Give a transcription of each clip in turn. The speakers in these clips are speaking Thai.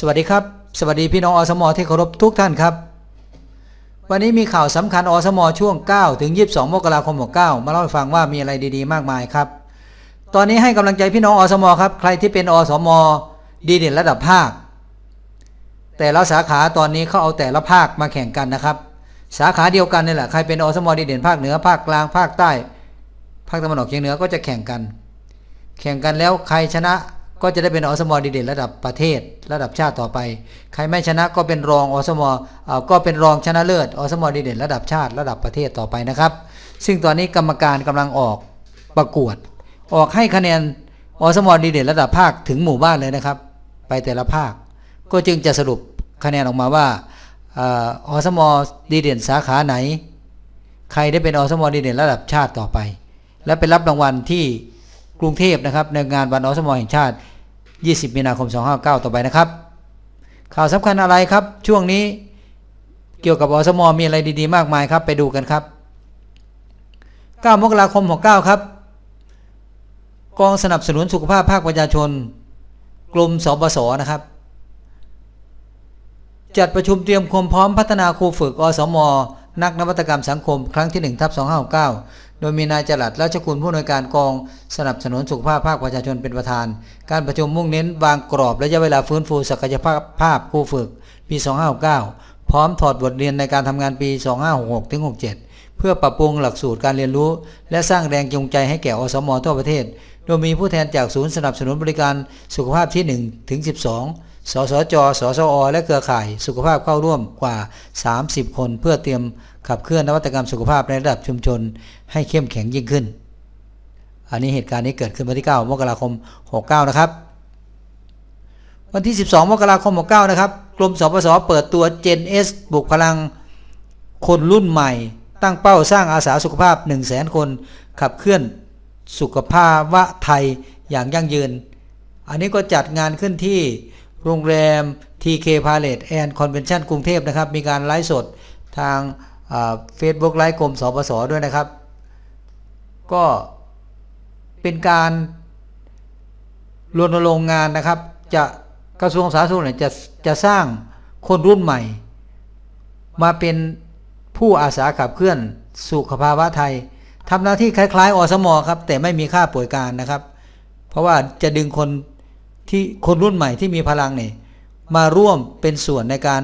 สวัสดีครับ สวัสดีพี่น้องอสมที่เคารพทุกท่านครับ วันนี้มีข่าวสำคัญอสมช่วง 9 ถึง 22 มกราคม 69 มาเล่าให้ฟังว่ามีอะไรดีๆ มากมายครับ ตอนนี้ให้กำลังใจพี่น้องอสมครับ ใครที่เป็นอสมดีเด่นระดับภาค แต่ละสาขาตอนนี้เขาเอาแต่ละภาคมาแข่งกันนะครับ สาขาเดียวกันนี่แหละใครเป็นอสมดีเด่นภาคเหนือภาคกลางภาคใต้ ภาคตะวันออกเฉียงเหนือก็จะแข่งกัน แข่งกันแล้วใครชนะ ก็จะได้เป็นอสมดีเด่นระดับประเทศ ระดับชาติต่อไป ใครไม่ชนะก็เป็นรองอสมอก็เป็นรองชนะเลิศอสมดีเด่นระดับชาติระดับประเทศต่อไปนะครับ ซึ่งตอนนี้กรรมการกำลังออกประกวด ออกให้คะแนนอสมดีเด่นระดับภาคถึงหมู่บ้านเลยนะครับ ไปแต่ละภาค ก็จึงจะสรุปคะแนนออกมาว่าเอ่ออสมดีเด่นสาขาไหน ใครได้เป็นอสมดีเด่นระดับชาติต่อไป และไปรับรางวัลที่ กรุงเทพนะครับในงานวันอสมอแห่งชาติ 20 มีนาคม 259 ต่อไปนะครับ ข่าวสำคัญอะไรครับ ช่วงนี้เกี่ยวกับอสมมีอะไรดีๆ มากมายครับ ไปดูกันครับ 9 มกราคม 69 ครับ กองสนับสนุนสุขภาพภาคประชาชน กลุ่มสบสนะครับ จัดประชุมเตรียมความพร้อมพัฒนาครูฝึกอสม นักนวัตกรรมสังคม ครั้งที่1ทับ2569 โดยมีนายจรัดราชกุลผู้อำนวยการกองสนับสนุนสุขภาพภาคประชาชนเป็นประธาน การประชุมมุ่งเน้นวางกรอบระยะเวลาฟื้นฟูศักยภาพภาพครูฝึก ปี 2569 พร้อมถอดบทเรียนในการทำงานปี 2566ถึง67 เพื่อปรับปรุงหลักสูตรการเรียนรู้ และสร้างแรงจูงใจให้แก่อสมทั่วประเทศ โดยมีผู้แทนจากศูนย์สนับสนุนบริการสุขภาพที่1ถึง12 สสจ สสอ และเครือข่ายสุขภาพเข้าร่วมกว่า 30 คน เพื่อเตรียมขับเคลื่อนนวัตกรรมสุขภาพในระดับชุมชน ให้เข้มแข็งยิ่งขึ้น อันนี้เหตุการณ์นี้เกิดขึ้นวันที่ 9 มกราคม 69 นะครับ วันที่ 12 มกราคม 69 นะครับ กรมสปสเปิดตัว Gen S บุกพลังคนรุ่นใหม่ ตั้งเป้าสร้างอาสาสุขภาพ 1 0 0 0 0แคน ขับเคลื่อนสุขภาวะไทยอย่างยั่งยืน อันนี้ก็จัดงานขึ้นที่ โรงแรม TK Palace and Convention กรุงเทพนะครับ มีการไลฟ์สดทางเฟซบุ๊กไลฟ์กรมสปสด้วยนะครับ ก็เป็นการรณรงค์งานนะครับ จะกระทรวงสาธารณสุขเนี่ยจะจะสร้างคนรุ่นใหม่ มาเป็นผู้อาสาขับเคลื่อนสุขภาวะไทยทำหน้าที่คล้าย ๆ อสมครับ แต่ไม่มีค่าป่วยการนะครับ เพราะว่าจะดึงคน ที่คนรุ่นใหม่ที่มีพลังนี่มาร่วมเป็นส่วนในการ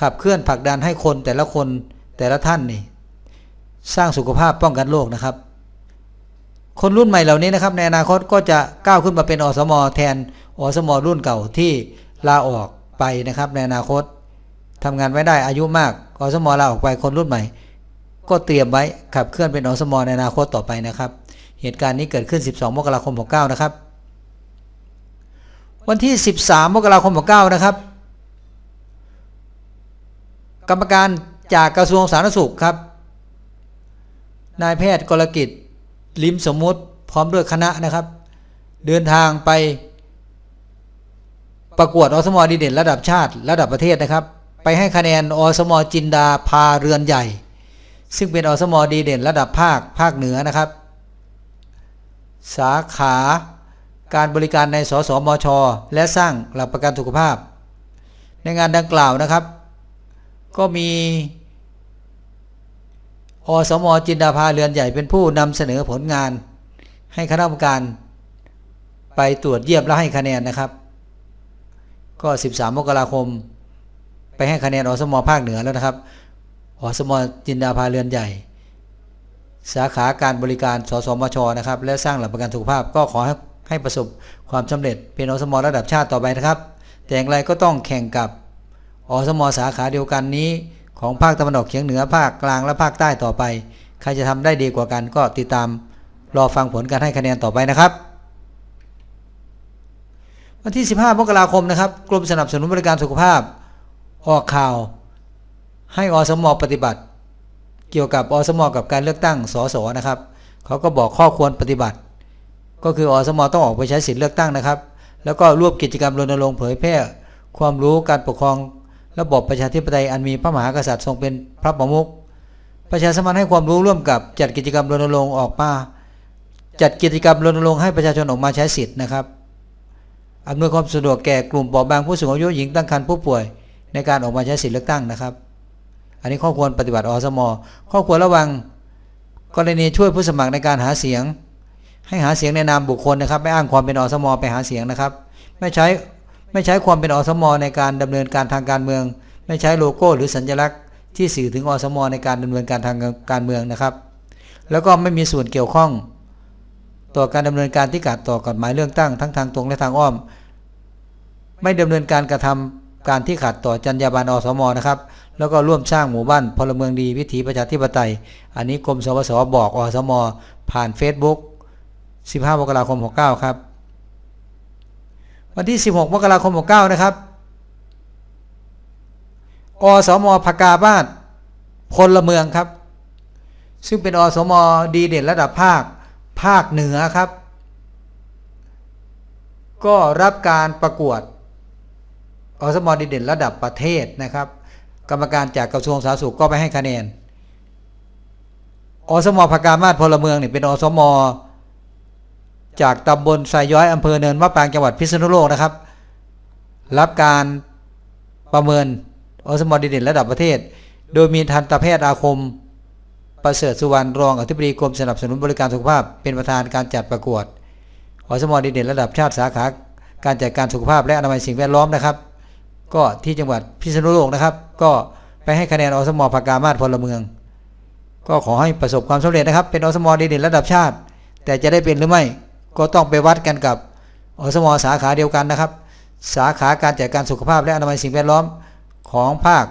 ขับเคลื่อนผลักดันให้คนแต่ละคนแต่ละท่านนี่สร้างสุขภาพป้องกันโรคนะครับ คนรุ่นใหม่เหล่านี้นะครับในอนาคตก็จะก้าวขึ้นมาเป็นอสมแทนอสมรุ่นเก่าที่ลาออกไปนะครับ ในอนาคตทำงานไม่ได้อายุมากอสมลาออกไปคนรุ่นใหม่ ก็เตรียมไว้ขับเคลื่อนเป็นอสมในอนาคตต่อไปนะครับ เหตุการณ์นี้เกิดขึ้น 12 มกราคม 69 นะครับ วันที่ 13 มกราคม69นะครับ กรรมการจากกระทรวงสาธารณสุขครับ นายแพทย์กรกิจ ลิมสมมุติพร้อมด้วยคณะนะครับ เดินทางไป ประกวดอสมดีเด่นระดับชาติระดับประเทศนะครับ ไปให้คะแนนอสมจินดาพาเรือนใหญ่ ซึ่งเป็นอสมดีเด่นระดับภาคภาคเหนือนะครับ สาขา การบริการในสสมช และสร้างหลักประกันสุขภาพ ในงานดังกล่าวนะครับ ก็มีอสมจินดาภาเรือนใหญ่เป็นผู้นำเสนอผลงาน ให้คณะกรรมการไปตรวจเยี่ยมและให้คะแนนนะครับ ก็ 13 มกราคม ไปให้คะแนนอสมภาคเหนือแล้วนะครับอสมจินดาภาเรือนใหญ่ สาขาการบริการสสมชนะครับ และสร้างหลักประกันสุขภาพก็ขอให้ ให้ประสบความสำเร็จเป็นอสมระดับชาติต่อไปนะครับ แต่อย่างไรก็ต้องแข่งกับอสมสาขาเดียวกันนี้ ของภาคตะวันออกเฉียงเหนือภาคกลางและภาคใต้ต่อไป ใครจะทำได้ดีกว่ากันก็ติดตามรอฟังผลการให้คะแนนต่อไปนะครับวันที่ 15 มกราคมนะครับ กรมสนับสนุนบริการสุขภาพ ออกข่าว ให้อสมปฏิบัติ เกี่ยวกับอสมกับการเลือกตั้งสสนะครับ เขาก็บอกข้อควรปฏิบัติ ก็คืออสมต้องออกไปใช้สิทธิเลือกตั้งนะครับ แล้วก็ร่วมกิจกรรมรณรงค์เผยแพร่ความรู้การปกครอง ระบบประชาธิปไตยอันมีพระมหากษัตริย์ทรงเป็นพระประมุขประชาสมพันธ์ให้ความรู้ร่วมกับจัดกิจกรรมรณรงค์ออกมาจัดกิจกรรมรณรงค์ให้ประชาชนออกมาใช้สิทธิ์นะครับอำนวยความสะดวกแก่กลุ่มเปราบางผู้สูงอายุหญิงตั้งครรภ์ผู้ป่วย ในการออกมาใช้สิทธิเลือกตั้งนะครับ อันนี้ข้อควรปฏิบัติอสมข้อควรระวังกรณีช่วยผู้สมัครในการหาเสียง ให้หาเสียงในนามบุคคลนะครับ ไม่อ้างความเป็นอสมไปหาเสียงนะครับ ไม่ใช้ไม่ใช้ความเป็นอสมในการดำเนินการทางการเมือง ไม่ใช้โลโก้หรือสัญลักษณ์ที่สื่อถึงอสมในการดำเนินการทางการเมืองนะครับ แล้วก็ไม่มีส่วนเกี่ยวข้อง ต่อการดำเนินการที่ขัดต่อกฎหมายเลือกตั้งทั้งทางตรงและทางอ้อม ไม่ดำเนินการกระทำการที่ขัดต่อจรรยาบรรณอสมนะครับ แล้วก็ร่วมสร้างหมู่บ้านพลเมืองดีวิถีประชาธิปไตย อันนี้กรมสวสบอกอสม ผ่าน Facebook 15 มกราคม 69 ครับ วันที่ 16 มกราคม 69 นะครับ อสมพกาบ้านพลเมืองครับ ซึ่งเป็นอสมดีเด่นระดับภาค ภาคเหนือครับ ก็รับการประกวด อสมดีเด่นระดับประเทศนะครับ กรรมการจากกระทรวงสาธารณสุขก็ไปให้คะแนน อสมพกามาศพลเมืองเนี่ยเป็นอสม จากตำบลไซย้อยอำเภอเนินมะปรางจังหวัดพิษณุโลกนะครับ รับการประเมินอสมดีเด่นระดับประเทศ โดยมีทันตแพทย์อาคม ประเสริฐสุวรรณรองอธิบดีกรมสนับสนุนบริการสุขภาพ เป็นประธานการจัดประกวดอสมดีเด่นระดับชาติสาขาการจัดการสุขภาพและอนามัยสิ่งแวดล้อมนะครับ ก็ที่จังหวัดพิษณุโลกนะครับ ก็ไปให้คะแนนอสมภากามาศพลเมือง ก็ขอให้ประสบความสำเร็จนะครับ เป็นอสมดีเด่นระดับชาติ แต่จะได้เป็นหรือไม่ ก็ต้องไปวัดกันกับอสมสาขาเดียวกันนะครับ สาขาการจัดการสุขภาพและอนามัยสิ่งแวดล้อมของภาค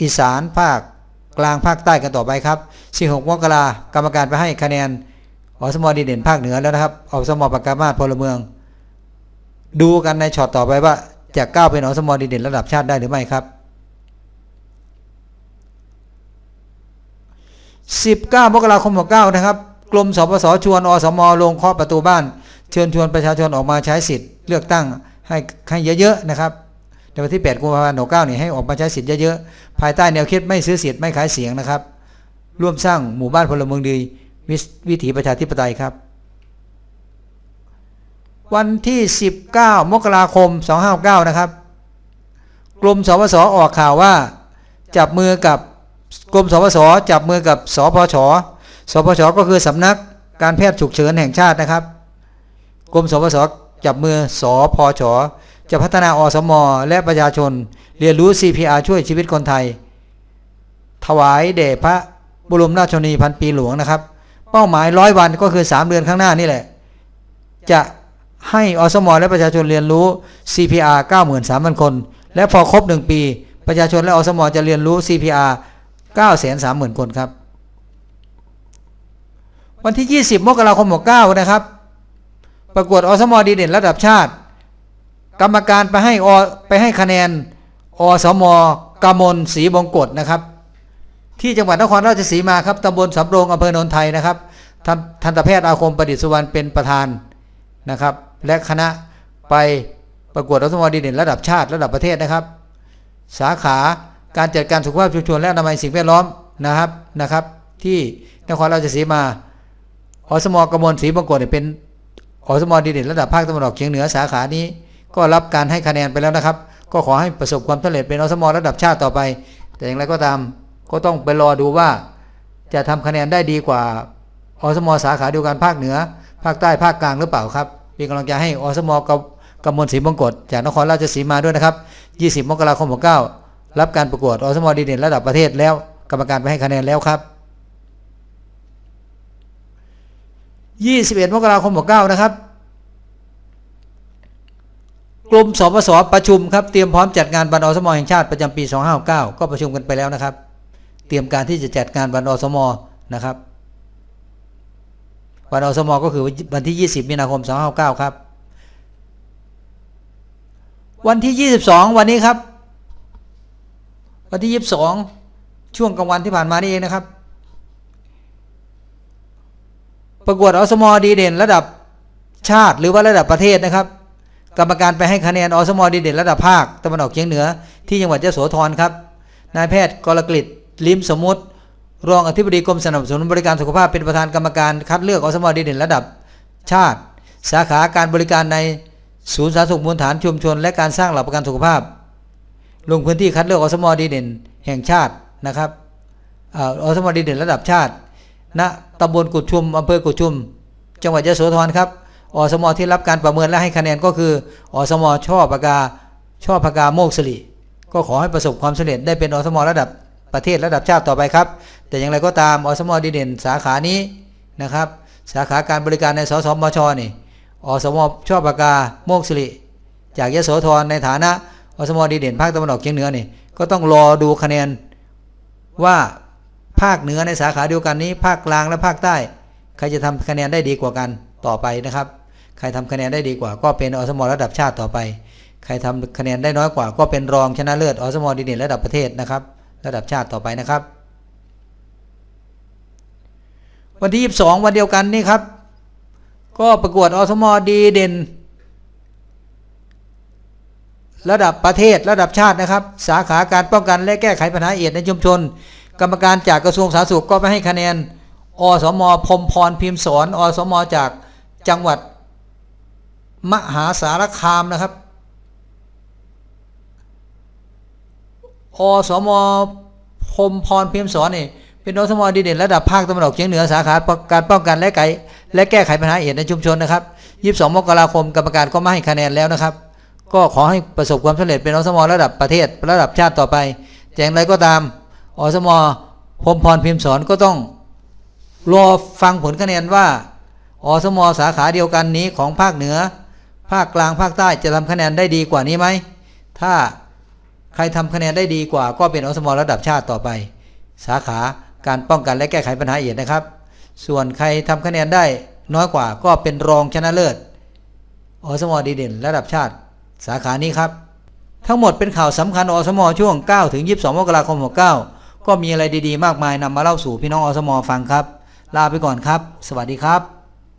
อีสานภาคกลางภาคใต้กันต่อไปครับ 16มกรากรรมการไปให้คะแนนอสมดีเด่นภาคเหนือแล้วนะครับอสมปากกามาศพลเมือง ดูกันในช็อตต่อไปว่าจะก้าวเป็นอสมดีเด่นระดับชาติได้หรือไม่ครับ 19มกราคม69นะครับ กรมสปสชวนอสมลงเคาะประตูบ้าน เชิญชวนประชาชนออกมาใช้สิทธิ์เลือกตั้งให้ให้เยอะๆนะครับในวันที่8กุมภาพันธ์69นี่ให้ออกมาใช้สิทธิ์เยอะๆภายใต้แนวคิดไม่ซื้อสิทธิ์ไม่ขายเสียงนะครับ ร่วมสร้างหมู่บ้านพลเมืองดีวิสวิถีประชาธิปไตยครับ วันที่ 19 มกราคม 259นะครับ กรมสปสออกข่าวว่า จับมือกับกรมสปสจับมือกับสพช สพชก็คือสำนักการแพทย์ฉุกเฉินแห่งชาตินะครับ กรมสปสจับมือสพชจะพัฒนาอสมและประชาชน เรียนรู้ CPR ช่วยชีวิตคนไทย ถวายแด่พระบรมราชชนีพันปีหลวงนะครับ เป้าหมายร้อยวันก็คือ 3 เดือนข้างหน้านี่แหละ จะให้อสมและประชาชนเรียนรู้ CPR 93,000 คน และพอครบ 1 ปี ประชาชนและอสมจะเรียนรู้ CPR 930,000 คนครับ วันที่ 20 มกราคม69นะครับ ประกวดอสมดีเด่นระดับชาติ กรรมการไปให้อไปให้คะแนนอสมกมลศรีบงกฎนะครับ ที่จังหวัดนครราชสีมาครับตำบลสำโรงอำเภอโนนไทยนะครับทันทันตแพทย์อาคมประดิษฐ์สุวรรณเป็นประธานนะครับ และคณะไปประกวดอสมดีเด่นระดับชาติระดับประเทศนะครับ สาขาการจัดการสุขภาพชุมชนและอนามัยสิ่งแวดล้อมนะครับนะครับ ที่นครราชสีมา อสมกมลศรีบงกฎเป็นอสมดีเด่นระดับภาคตะวันออกเฉียงเหนือสาขานี้ ก็รับการให้คะแนนไปแล้วนะครับ ก็ขอให้ประสบความสำเร็จเป็นอสมระดับชาติต่อไป แต่อย่างไรก็ตามก็ต้องไปรอดูว่า จะทำคะแนนได้ดีกว่าอสมสาขาเดียวกันภาคเหนือ ภาคใต้ภาคกลางหรือเปล่าครับเป็นกำลังใจให้อสมกับกำมลศรีบงกฎจากนครราชสีมาด้วยนะครับ 20 มกราคม 69 รับการประกวดอสมดีเด่นระดับประเทศแล้ว กรรมการไปให้คะแนนแล้วครับ 21 มกราคม69นะครับ กลุ่มสปสประชุมครับ เตรียมพร้อมจัดงานวันอสมอแห่งชาติประจำปี 2569 ก็ประชุมกันไปแล้วนะครับ เตรียมการที่จะจัดงานวันอสมอนะครับวันอสมอก็คือวันที่ 20 มีนาคม 2569 ครับ วันที่ 22 วันนี้ครับ วันที่ 22 ช่วงกลางวันที่ผ่านมานี่เองนะครับ ประกวดอสมดีเด่น ระดับชาติหรือว่าระดับประเทศนะครับ กรรมการไปให้คะแนนอสมดีเด่น ระดับภาคตะวันออกเฉียงเหนือที่จังหวัดยโสธรครับนายแพทย์กรกฤษลิมสมุติรองอธิบดีกรมสนับสนุนบริการสุขภาพเป็นประธานกรรมการคัดเลือกอสมดีเด่น ระดับชาติ สาขาการบริการในศูนย์สาธารณสุขมูลฐานชุมชน และการสร้างหลักประกันสุขภาพ ลงพื้นที่คัดเลือกอสมดีเด่น แห่งชาตินะครับอสมดีเด่น ระดับชาติณ ตำบลกุดชุมอำเภอกุดชุม จังหวัดยะโสธรครับอสมที่รับการประเมินและให้คะแนนก็คืออสมช่อปากาช่อปากาโมกสิริก็ขอให้ประสบความสำเร็จได้เป็นอสมระดับประเทศระดับชาติต่อไปครับ แต่อย่างไรก็ตามอสมดีเด่นสาขานี้นะครับ สาขาการบริการในสสมชนี่อสมช่อปากาโมกสิริจากยโสธรในฐานะอสมดีเด่นภาคตะวันออกเฉียงเหนือนี่ก็ต้องรอดูคะแนนว่า ภาคเหนือในสาขาเดียวกันนี้ ภาคกลางและภาคใต้ ใครจะทำคะแนนได้ดีกว่ากันต่อไปนะครับ ใครทำคะแนนได้ดีกว่า ก็เป็นอสมระดับชาติต่อไป ใครทำคะแนนได้น้อยกว่า ก็เป็นรองชนะเลิศอสมดีเด่นระดับประเทศนะครับ ระดับชาติต่อไปนะครับ วันที่ 22 วันเดียวกันนี่ครับ ก็ประกวดอสมดีเด่น ระดับประเทศระดับชาตินะครับ สาขาการป้องกันและแก้ไขปัญหาเอดส์ในชุมชน กรรมการจากกระทรวงสาธารณสุขก็ไปให้คะแนน อสมพรมพรพิมพ์สอนอสมจากจังหวัด มหาสารคามนะครับ อสมพรมพรพิมพ์สอนนี่เป็นอสมดีเด่นระดับภาคตะวันออกเฉียงเหนือสาขาการป้องกันและไขและแก้ไขปัญหาเอดในชุมชนนะครับ 22 มกราคมกรรมการก็มาให้คะแนนแล้วนะครับ ก็ขอให้ประสบความสำเร็จเป็นอสมระดับประเทศระดับชาติต่อไปแต่อย่างไรก็ตาม อสมพรมพรพิมพ์สอนก็ต้องรอฟังผลคะแนนว่าอสมสาขาเดียวกันนี้ของภาคเหนือ ภาคกลางภาคใต้จะทำคะแนนได้ดีกว่านี้ไหม ถ้าใครทำคะแนนได้ดีกว่า ก็เป็นอสมระดับชาติต่อไป สาขาการป้องกันและแก้ไขปัญหาเอดส์นะครับ ส่วนใครทำคะแนนได้น้อยกว่าก็เป็นรองชนะเลิศอสมดีเด่น ระดับชาติสาขานี้ครับ ทั้งหมดเป็นข่าวสำคัญอสมช่วง 9 ถึง 22 มกราคม 69 ก็มีอะไรดีๆ มากมายนำมาเล่าสู่พี่น้องอสมฟังครับ ลาไปก่อนครับ สวัสดีครับ